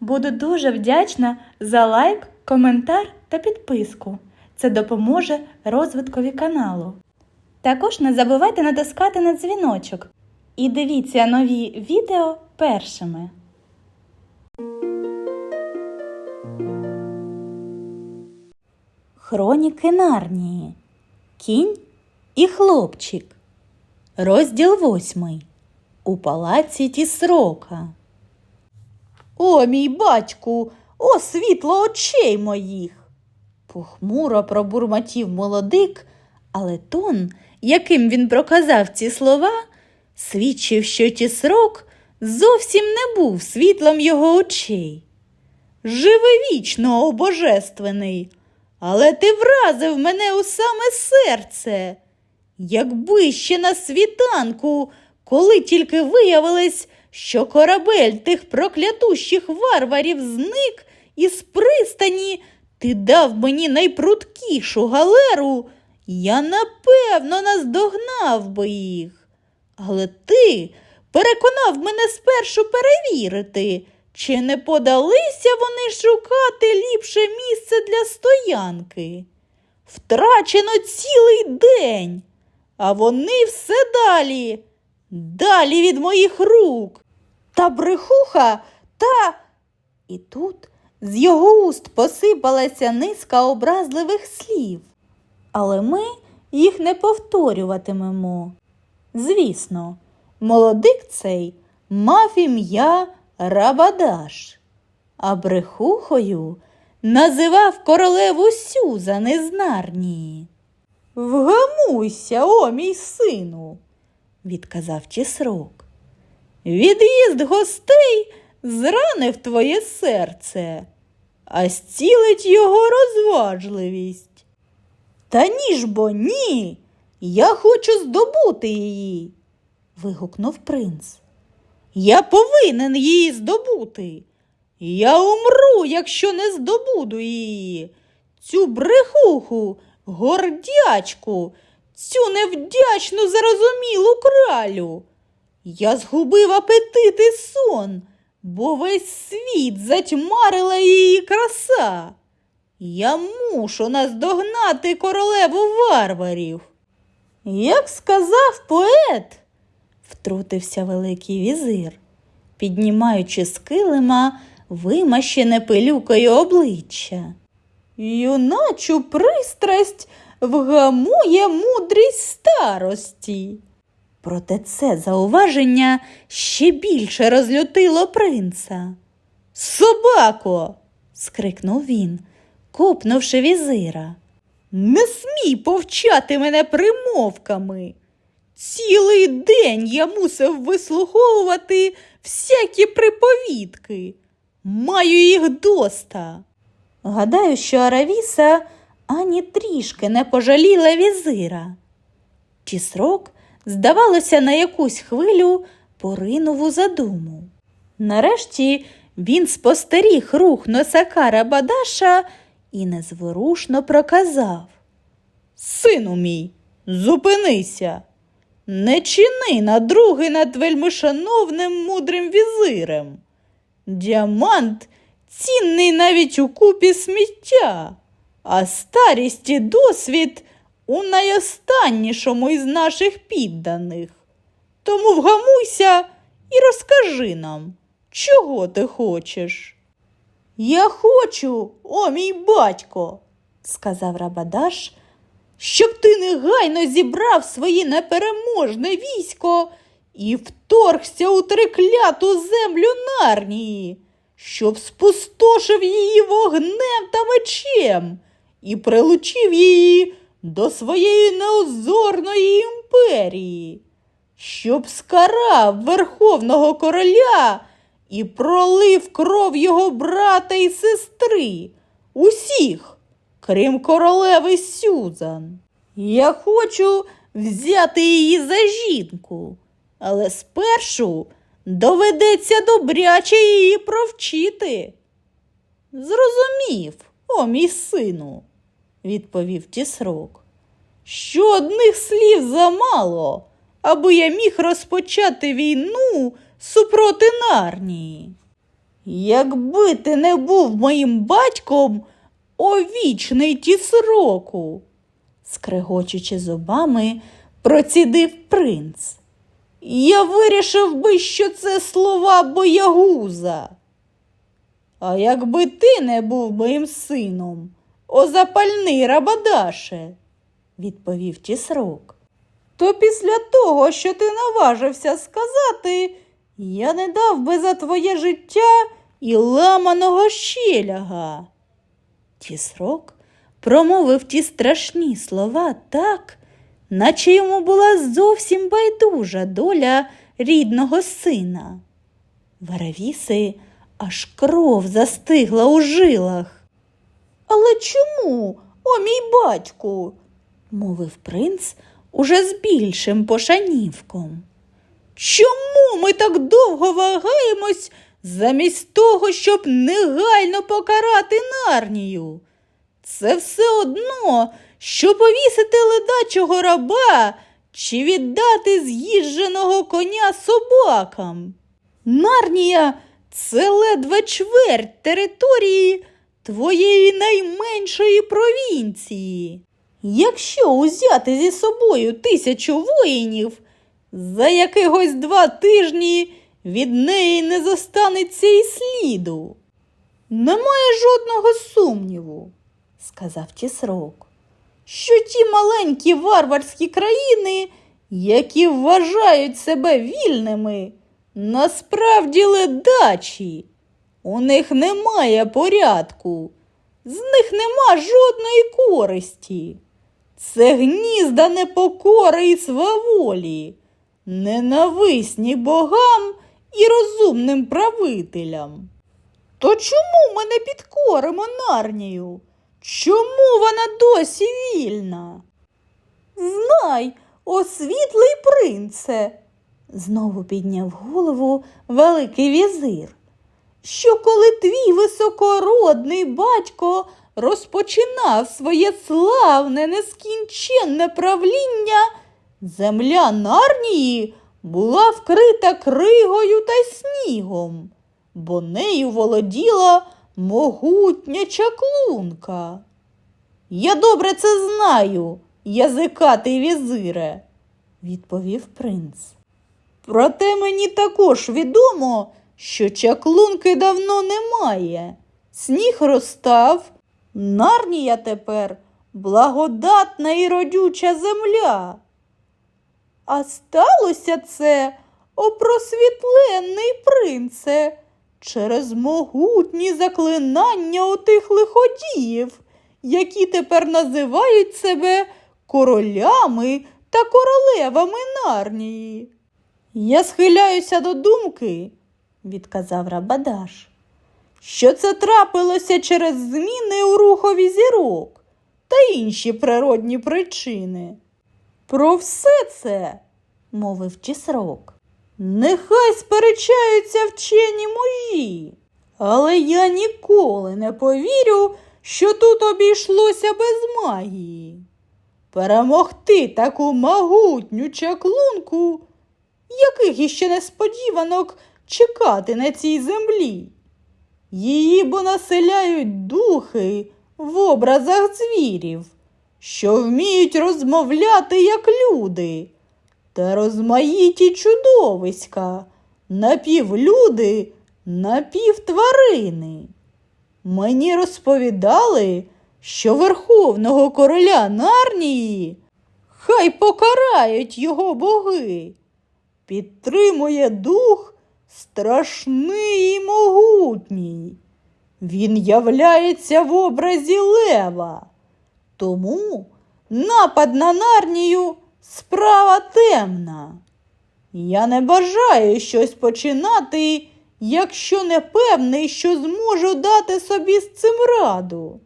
Буду дуже вдячна за лайк, коментар та підписку. Це допоможе розвиткові каналу. Також не забувайте натискати на дзвіночок і дивіться нові відео першими. Хроніки Нарнії. Кінь і хлопчик. Розділ восьмий. У палаці Тісрока. О, мій батьку, о світло очей моїх. Похмуро пробурмотів молодик, але тон, яким він проказав ці слова, свідчив, що Тісрок зовсім не був світлом його очей. Живи вічно, о божественний, але ти вразив мене у саме серце. Якби ще на світанку, коли тільки виявилось, що корабель тих проклятущих варварів зник із пристані, ти дав мені найпрудкішу галеру, я напевно наздогнав би їх. Але ти переконав мене спершу перевірити, чи не подалися вони шукати ліпше місце для стоянки. Втрачено цілий день, а вони все далі, далі від моїх рук. Та брехуха, та. І тут з його уст посипалася низка образливих слів. Але ми їх не повторюватимемо. Звісно, молодик цей мав ім'я Рабадаш, а брехухою називав королеву Сюзан із Нарнії. Вгамуйся, о мій сину, відказав Тісрок. Від'їзд гостей зранив твоє серце, а зцілить його розважливість. Та ні ж бо ні, я хочу здобути її. вигукнув принц. Я повинен її здобути. Я умру, якщо не здобуду її. Цю брехуху, гордячку, цю невдячну зарозумілу кралю. Я згубив апетит і сон, бо весь світ затьмарила її краса. Я мушу наздогнати королеву варварів. Як сказав поет, втрутився великий візир, піднімаючи з килима вимащене пилюкою обличчя. Юначу пристрасть вгамує мудрість старості. Проте це зауваження ще більше розлютило принца. Собако. скрикнув він, копнувши візира. Не смій повчати мене примовками. Цілий день я мусив вислуховувати всякі приповідки. Маю їх доста. Гадаю, що Аравіса ані трішки не пожаліла візира. Тісрок, здавалося, на якусь хвилю поринув у задуму. Нарешті він спостеріг рух носакара Бадаша і незворушно проказав Сину мій, зупинися, не чини надруги над вельмишановним мудрим візирем. Діамант цінний навіть у купі сміття, а старість і досвід у найостаннішому із наших підданих. Тому вгамуйся і розкажи нам, чого ти хочеш. Я хочу, о мій батько, сказав Рабадаш, щоб ти негайно зібрав своє непереможне військо і вторгся у трикляту землю Нарнії, щоб спустошив її вогнем та мечем і прилучив її до своєї неозорної імперії, щоб скарав верховного короля і пролив кров його брата і сестри, усіх, крім королеви Сюзан. Я хочу взяти її за жінку, але спершу доведеться добряче її провчити. Зрозумів, о мій сину, відповів Тісрок, що одних слів замало, аби я міг розпочати війну супроти Нарнії. Якби ти не був моїм батьком, о вічний тісроку, скрегочучи зубами, процідив принц. Я вирішив би, що це слова боягуза. А якби ти не був моїм сином, о запальний рабадаше, відповів тісрок, то після того, що ти наважився сказати, я не дав би за твоє життя і ламаного щеляга. Тісрок промовив ті страшні слова так, наче йому була зовсім байдужа доля рідного сина. Варавіси аж кров застигла у жилах. Але чому, о мій батьку? мовив принц уже з більшим пошанівком. Чому ми так довго вагаємось замість того, щоб негайно покарати нарнію? Це все одно, що повісити ледачого раба чи віддати з'їждженого коня собакам. Нарнія це ледве чверть території твоєї найменшої провінції. Якщо узяти зі собою тисячу воїнів, за якихось два тижні від неї не зостанеться і сліду. Немає жодного сумніву, сказав Тісрок, що ті маленькі варварські країни, які вважають себе вільними, насправді ледачі. У них немає порядку, з них нема жодної користі. Це гнізда непокори і сваволі, ненависні богам і розумним правителям. То чому ми не підкоримо нарнію? Чому вона досі вільна? Знай, о світлий принце, знову підняв голову Великий візир, що коли твій високородний батько розпочинав своє славне, нескінченне правління, земля Нарнії була вкрита кригою та снігом, бо нею володіла могутня чаклунка. Я добре це знаю, язикатий візире, відповів принц. Проте мені також відомо, що чаклунки давно немає. Сніг розстав, Нарнія тепер благодатна і родюча земля. А сталося це, о просвітленний принце, через могутні заклинання отих лиходіїв, які тепер називають себе королями та королевами Нарнії. Я схиляюся до думки, відказав Рабадаш, що це трапилося через зміни у рухові зірок та інші природні причини. Про все це, мовив Тісрок, нехай сперечаються вчені мужі, але я ніколи не повірю, що тут обійшлося без магії. Перемогти таку могутню чаклунку, яких іще несподіванок чекати на цій землі. Її бо населяють духи в образах звірів, що вміють розмовляти як люди, та розмаїті чудовиська, напівлюди, напівтварини. Мені розповідали, що верховного короля Нарнії хай покарають його боги. Підтримує дух страшний і могутній. Він являється в образі лева. Тому напад на нарнію справа темна. Я не бажаю щось починати, якщо не певний, що зможу дати собі з цим раду.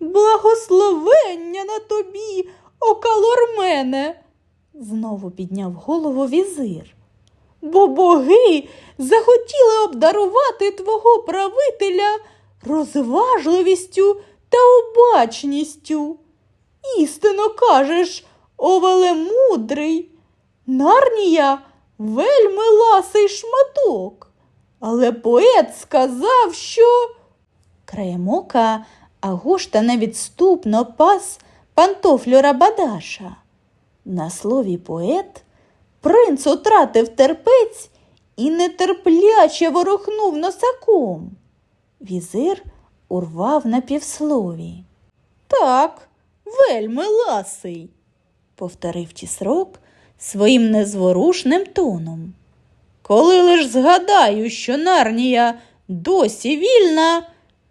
Благословення на тобі, о калормене, знову підняв голову візир. Бо боги захотіли обдарувати твого правителя розважливістю та обачністю. Істинно кажеш, о велемудрий, нарнія вельми ласий шматок, але поет сказав, що. Краєм ока Агошта невідступно пас пантофлю Рабадаша. На слові поет принц утратив терпець і нетерпляче ворухнув носаком. Візир урвав на півслові. Так, вельми ласий, повторив тісрок своїм незворушним тоном. Коли лиш згадаю, що Нарнія досі вільна,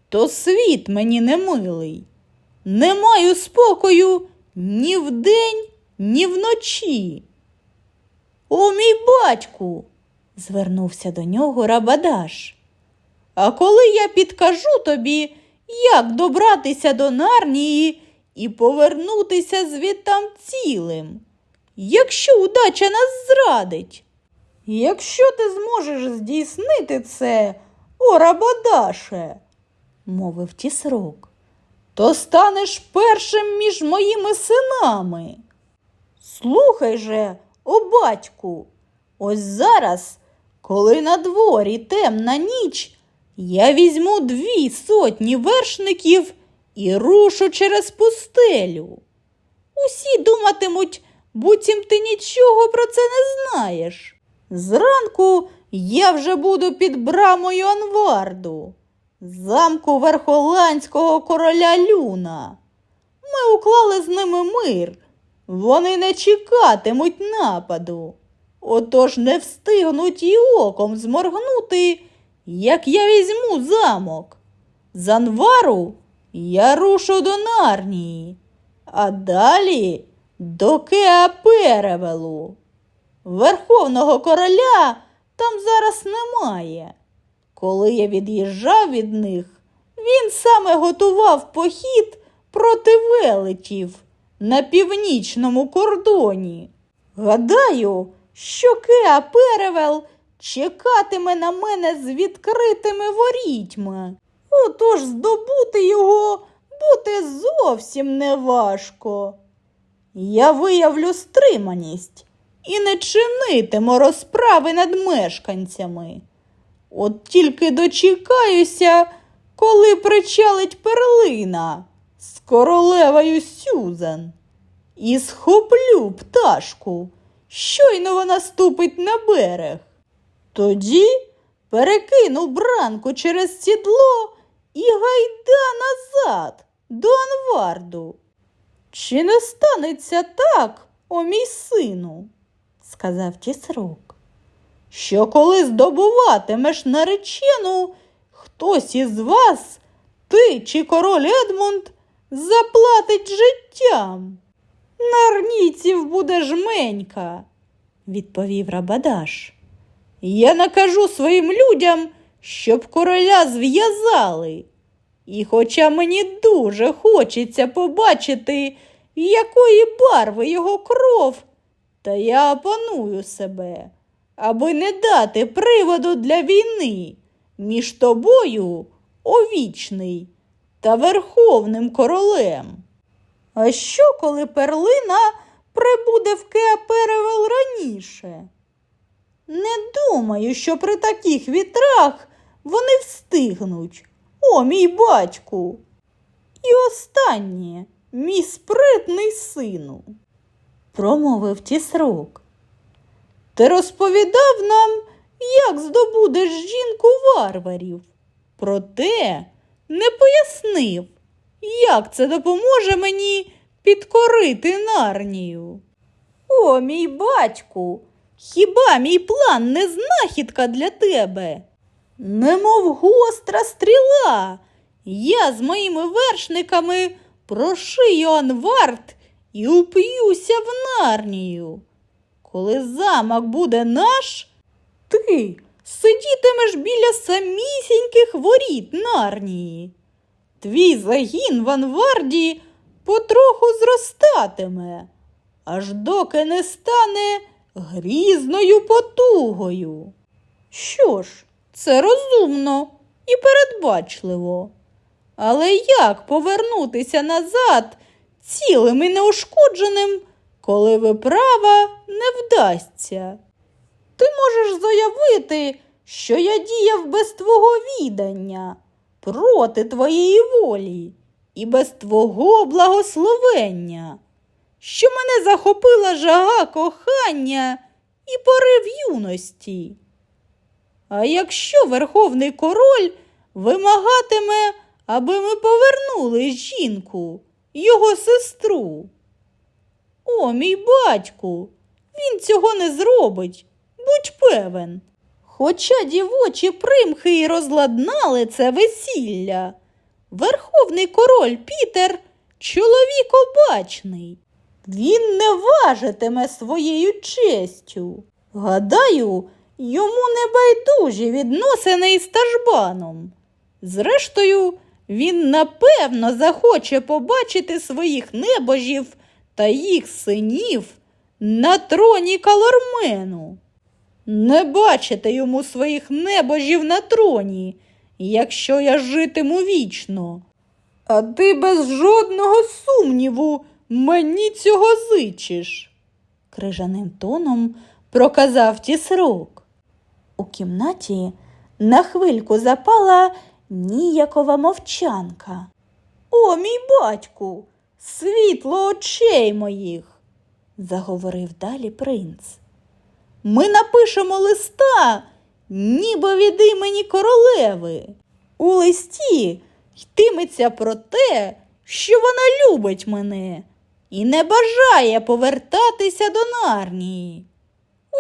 то світ мені не милий. Не маю спокою ні вдень, ні вночі. О, мій батьку, звернувся до нього Рабадаш. А коли я підкажу тобі, як добратися до Нарнії і повернутися звідтам цілим, якщо удача нас зрадить? Якщо ти зможеш здійснити це, о Рабадаше, мовив тісрок, то станеш першим між моїми синами. Слухай же, о батьку, ось зараз, коли на дворі темна ніч, я візьму дві сотні вершників і рушу через пустелю. Усі думатимуть, буцім ти нічого про це не знаєш. Зранку я вже буду під брамою Анварду, замку верхоландського короля Люна. Ми уклали з ними мир. Вони не чекатимуть нападу. Отож не встигнуть і оком зморгнути, як я візьму замок. З Анвару я рушу до Нарнії, а далі до Кеаперевелу. Верховного короля там зараз немає. Коли я від'їжджав від них, він саме готував похід проти велетів на північному кордоні. Гадаю, що Кеа Перевел чекатиме на мене з відкритими ворітьми. Отож здобути його буде зовсім неважко. Я виявлю стриманість і не чинитиму розправи над мешканцями. От тільки дочекаюся, коли причалить перлина королевою Сюзан. І схоплю пташку, щойно вона ступить на берег. Тоді перекину бранку через сідло і гайда назад до Анварду. Чи не станеться так, о мій сину? сказав тісрок, що коли здобуватимеш наречену, хтось із вас, ти чи король Едмунд, заплатить життям. Нарніців буде жменька, відповів Рабадаш. Я накажу своїм людям, щоб короля зв'язали. І хоча мені дуже хочеться побачити, якої барви його кров, та я опаную себе, аби не дати приводу для війни між тобою, овічний, та верховним королем. А що, коли перлина прибуде в Кеаперевел раніше? Не думаю, що при таких вітрах вони встигнуть. О, мій батьку. І останнє, мій спритний сину, промовив тісрок. Ти розповідав нам, як здобудеш жінку варварів. Проте не пояснив, як це допоможе мені підкорити нарнію. О, мій батьку, хіба мій план не знахідка для тебе? Немов гостра стріла, я з моїми вершниками прошию Анвард і уп'юся в нарнію. Коли замок буде наш, ти сидітимеш біля самісіньких воріт нарнії. Твій загін в Анварді потроху зростатиме, аж доки не стане грізною потугою. Що ж, це розумно і передбачливо. Але як повернутися назад цілим і неушкодженим, коли виправа не вдасться? Ти можеш заявити, що я діяв без твого відання, проти твоєї волі і без твого благословення, що мене захопила жага кохання і порив юності. А якщо Верховний Король вимагатиме, аби ми повернули жінку, його сестру. О, мій батьку, він цього не зробить, будь певен. Хоча дівочі примхи й розладнали це весілля, Верховний король Пітер чоловік обачний. Він не важитиме своєю честю. Гадаю, йому не байдужі відносини із Тажбаном. Зрештою, він напевно захоче побачити своїх небожів та їх синів на троні Калормену. Не бачите йому своїх небожів на троні, якщо я житиму вічно. А ти без жодного сумніву мені цього зичиш, крижаним тоном проказав тісрок. У кімнаті на хвильку запала ніякова мовчанка. О, мій батьку, світло очей моїх, заговорив далі принц. Ми напишемо листа, ніби від імені королеви. У листі йтиметься про те, що вона любить мене і не бажає повертатися до нарнії.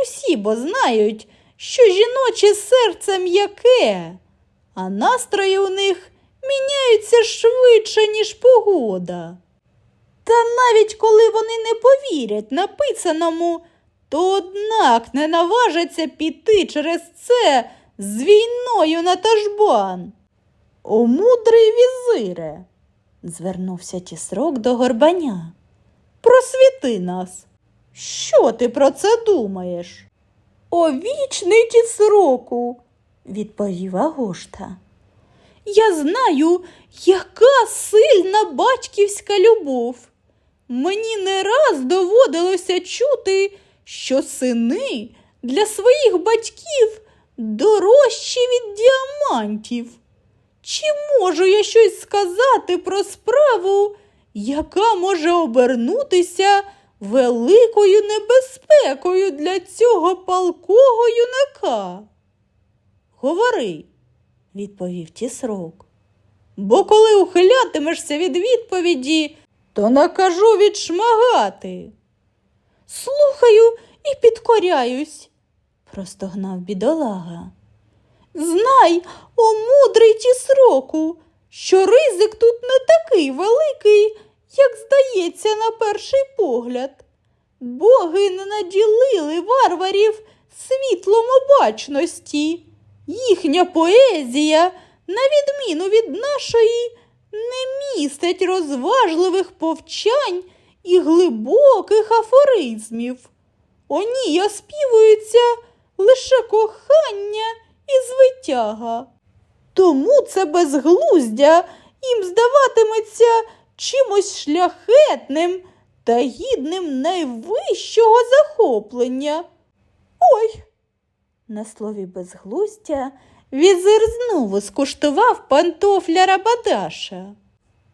Усі бо знають, що жіноче серце м'яке, а настрої у них міняються швидше, ніж погода. Та навіть коли вони не повірять написаному, то однак не наважаться піти через це з війною на тажбан. О, мудрий візире, звернувся тісрок до горбаня. Просвіти нас. Що ти про це думаєш? О, вічний тісроку, відповів Агошта. Я знаю, яка сильна батьківська любов. Мені не раз доводилося чути, що сини для своїх батьків дорожчі від діамантів. Чи можу я щось сказати про справу, яка може обернутися великою небезпекою для цього палкого юнака? Говори, відповів тісрок. Бо коли ухилятимешся від відповіді, то накажу відшмагати. Слухаю і підкоряюсь, простогнав бідолага. Знай, о мудрий тісроку, що ризик тут не такий великий, як здається на перший погляд. Боги не наділили варварів світлом обачності. Їхня поезія, на відміну від нашої, не містить розважливих повчань і глибоких афоризмів. Оні оспівуються лише кохання і звитяга. Тому це безглуздя їм здаватиметься чимось шляхетним та гідним найвищого захоплення. Ой! На слові безглуздя візир знову скуштував пантофля Рабадаша.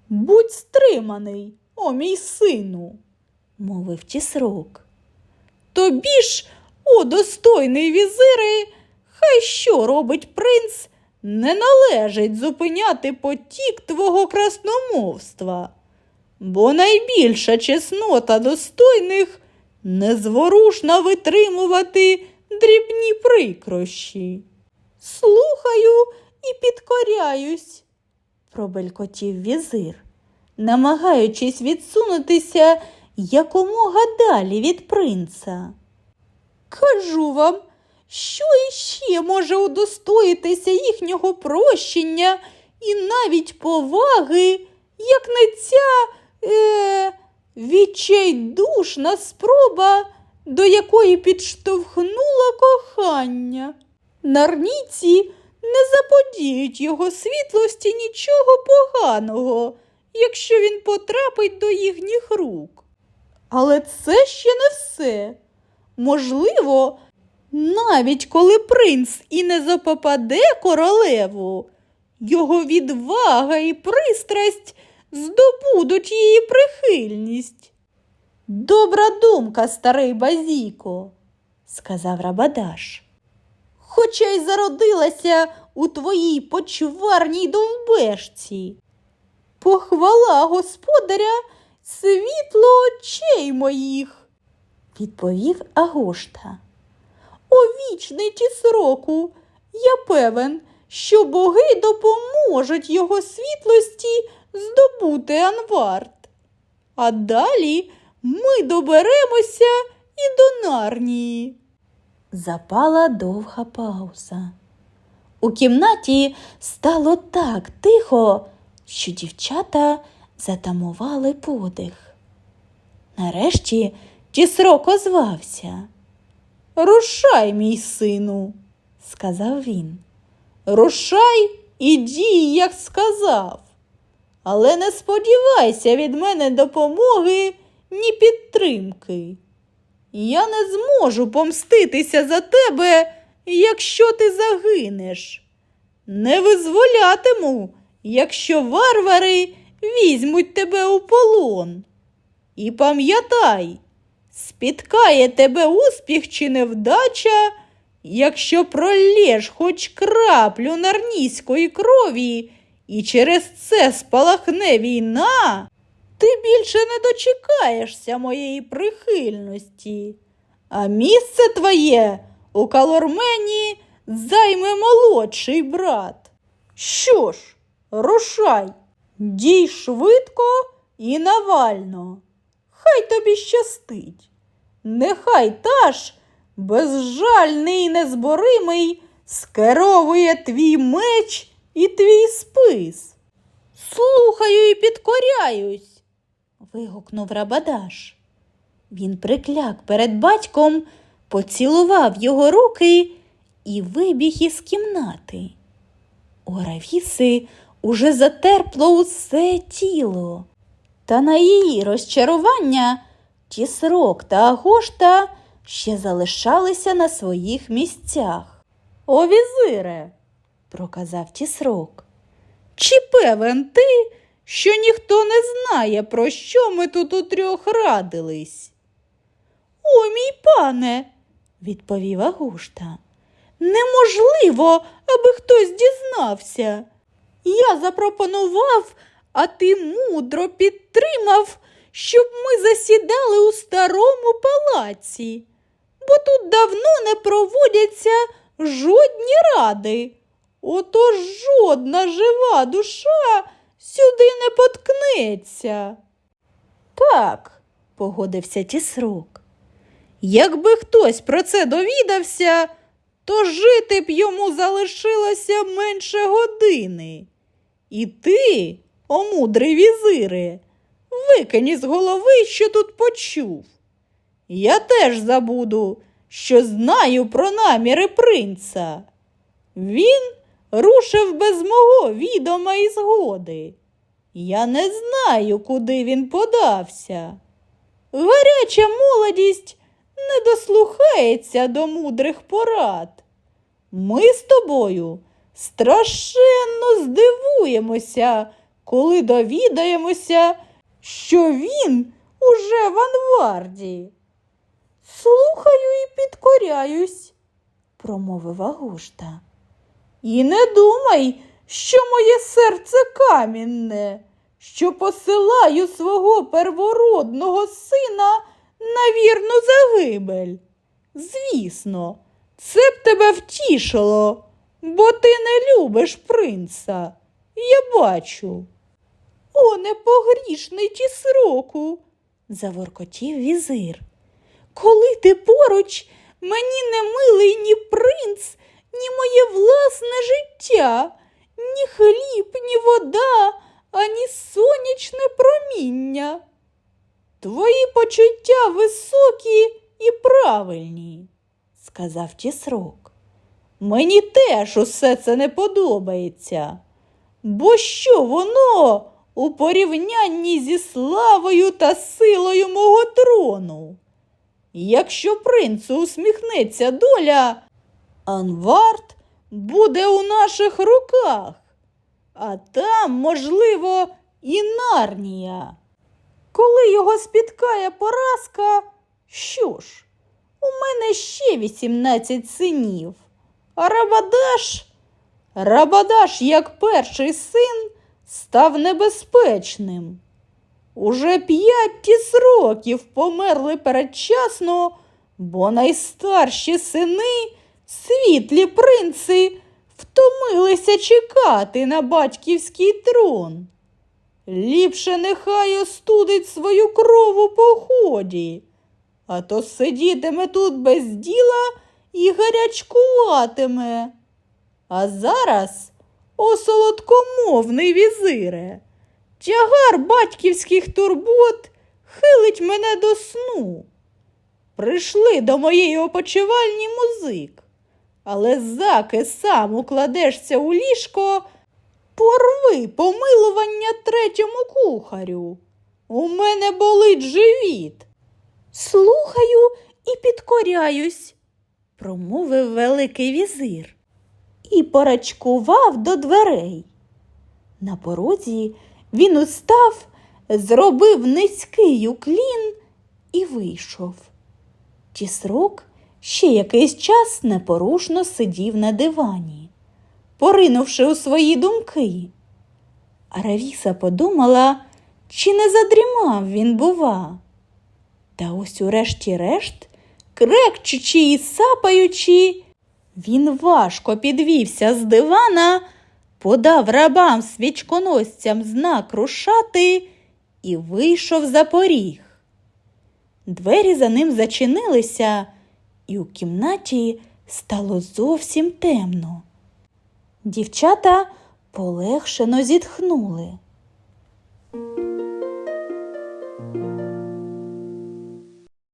Будь стриманий, о мій сину, мовив тісрок. Тобі ж, о достойний візири, хай що робить принц, не належить зупиняти потік твого красномовства, бо найбільша чеснота достойних незворушно витримувати дрібні прикрощі. Слухаю і підкоряюсь, пробелькотів візир, намагаючись відсунутися якомога далі від принца. Кажу вам, що іще може удостоїтися їхнього прощення і навіть поваги, як не ця е, відчайдушна спроба, до якої підштовхнуло кохання. Нарніці не заподіють його світлості нічого поганого, якщо він потрапить до їхніх рук. Але це ще не все. Можливо, Навіть коли принц і не запопаде королеву, його відвага і пристрасть здобудуть її прихильність. Добра думка, старий Базіко, сказав Рабадаш. Хоча й зародилася у твоїй почварній довбешці. Похвала господаря світло очей моїх, відповів Агошта. О вічний тісроку, я певен, що боги допоможуть його світлості здобути Анвард. А далі ми доберемося і до Нарнії. Запала довга пауза. У кімнаті стало так тихо, що дівчата затамували подих. Нарешті тісрок озвався. Рушай, мій сину, сказав він. Рушай і дій, як сказав. Але не сподівайся від мене допомоги ні підтримки. Я не зможу помститися за тебе, якщо ти загинеш. Не визволятиму, якщо варвари візьмуть тебе у полон. І пам'ятай, спіткає тебе успіх чи невдача, якщо пролєш хоч краплю нарнійської крові, і через це спалахне війна, ти більше не дочекаєшся моєї прихильності, а місце твоє у калормені займе молодший брат. Що ж, рушай, дій швидко і навально. Хай тобі щастить. Нехай таж, безжальний і незборимий, скеровує твій меч і твій спис. Слухаю і підкоряюсь. вигукнув Рабадаш. Він прикляк перед батьком, поцілував його руки і вибіг із кімнати. У Равіси уже затерпло усе тіло. Та на її розчарування Тісрок та Агошта ще залишалися на своїх місцях. О, візире, проказав Тісрок. Чи певен ти, що ніхто не знає, про що ми тут утрьох радились? О, мій пане, відповів Агушта. Неможливо, аби хтось дізнався. Я запропонував, а ти мудро підтримав, щоб ми засідали у старому палаці, бо тут давно не проводяться жодні ради. Отож жодна жива душа сюди не поткнеться. Так, погодився тісрок. Якби хтось про це довідався, то жити б йому залишилося менше години. І ти, о мудрий візире, викинь із голови, що тут почув. Я теж забуду, що знаю про наміри принца. Він рушив без мого відома і згоди. Я не знаю, куди він подався. Гаряча молодість не дослухається до мудрих порад. Ми з тобою страшенно здивуємося, коли довідаємося, що він уже в Анварді. Слухаю і підкоряюсь, промовив Агушта. І не думай, що моє серце камінне, що посилаю свого первородного сина на вірну загибель. Звісно, це б тебе втішило, бо ти не любиш принца. Я бачу. О, непогрішний тісроку, заворкотів візир. Коли ти поруч, мені не милий ні принц, ні моє власне життя, ні хліб, ні вода, ані сонячне проміння. Твої почуття високі і правильні, сказав тісрок. Мені теж усе це не подобається. Бо що воно у порівнянні зі славою та силою мого трону? якщо принцу усміхнеться доля, Анвард буде у наших руках, а там, можливо, і Нарнія. Коли його спіткає поразка, що ж, у мене ще 18 синів, Рабадаш, Рабадаш, як перший син, став небезпечним. Уже тіс років померли передчасно, бо найстарші сини, світлі принци, втомилися чекати на батьківський трон. Ліпше нехай остудить свою кров у поході, а то сидітиме тут без діла і гарячкуватиме. А зараз, о солодкомовний візире, тягар батьківських турбот хилить мене до сну. Прийшли до моєї опочивальні музик, але заки сам укладешся у ліжко, порви помилування третьому кухарю. У мене болить живіт. Слухаю і підкоряюсь, промовив великий візир і порачкував до дверей. На порозі він устав, зробив низький уклін і вийшов. Тісрок ще якийсь час непорушно сидів на дивані, поринувши у свої думки. А Равіса подумала, чи не задрімав він, бува. Та ось урешті-решт, крекчучи і сапаючи, він важко підвівся з дивана, подав рабам свічконосцям знак рушати і вийшов за поріг. Двері за ним зачинилися, і у кімнаті стало зовсім темно. Дівчата полегшено зітхнули.